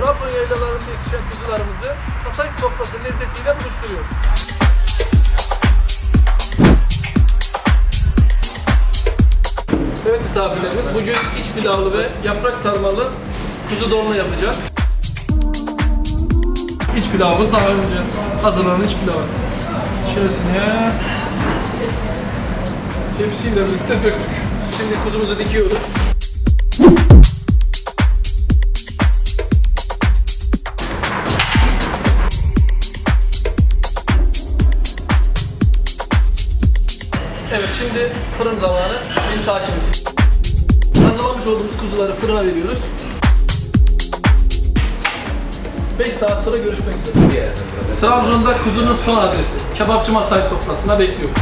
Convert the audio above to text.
Trabzon yaylalarında yetişen kuzularımızı Hatay sofrası lezzetiyle buluşturuyoruz. Evet misafirlerimiz, bugün iç pilavlı ve yaprak sarmalı kuzu dolma yapacağız. İç pilavımız daha önce hazırlanan iç pilavı. İçerisine tepsiyle birlikte döktük. Şimdi kuzumuzu dikiyoruz. Evet şimdi fırın zamanı. Beni takip edin. Hazırlamış olduğumuz kuzuları fırına veriyoruz. 5 saat sonra görüşmek üzere. Trabzon'da kuzunun son adresi. Kebapçı Hatay sofrasına bekliyoruz.